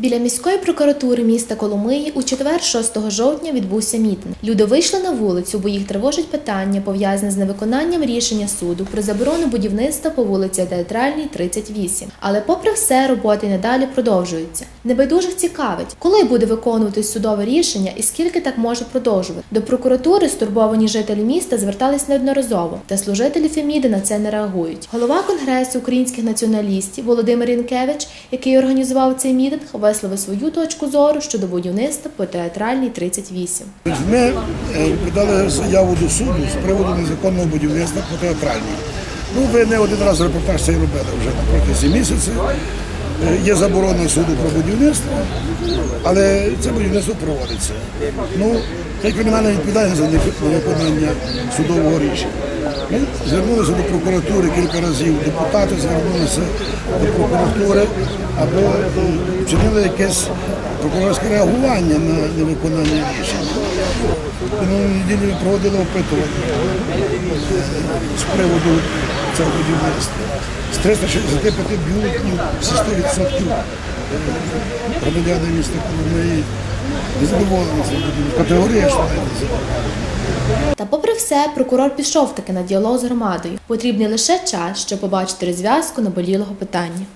Біля міської прокуратури міста Коломиї у четвер, 6 жовтня, відбувся мітинг. Люди вийшли на вулицю, бо їх тривожить питання, пов'язане з невиконанням рішення суду про заборону будівництва по вулиці Театральній, 38. Але, попри все, роботи надалі продовжуються. Небайдужих цікавить, коли буде виконуватись судове рішення і скільки так може продовжувати. До прокуратури стурбовані жителі міста звертались неодноразово, та служителі Феміди на це не реагують. Голова конгресу українських націоналістів Володимир Янкевич, який організував цей мітинг, висловив свою точку зору щодо будівництва по театральній 38. Ми е, подали заяву до суду з приводу незаконного будівництва по театральній. Ну, ви не один раз репортаж цей робили вже на протязі місяця. Е, Є заборона суду про будівництво, але це будівництво проводиться. Ну, це кримінальна відповідальність за невиконання судового рішення. Ми звернулися до прокуратури кілька разів, депутати звернулися до прокуратури, аби е, вчинили якесь прокурорське реагування на невиконання рішення. Минулої неділі ми проводили опитування з приводу цього будівництва. З 365 бюлетнів всі 100% громадяни міста Коломиї незадоволені цим будівництвом. Категорично незадоволені. Та, попри все, прокурор пішов таки на діалог з громадою. Потрібний лише час, щоб побачити розв'язку наболілого питання.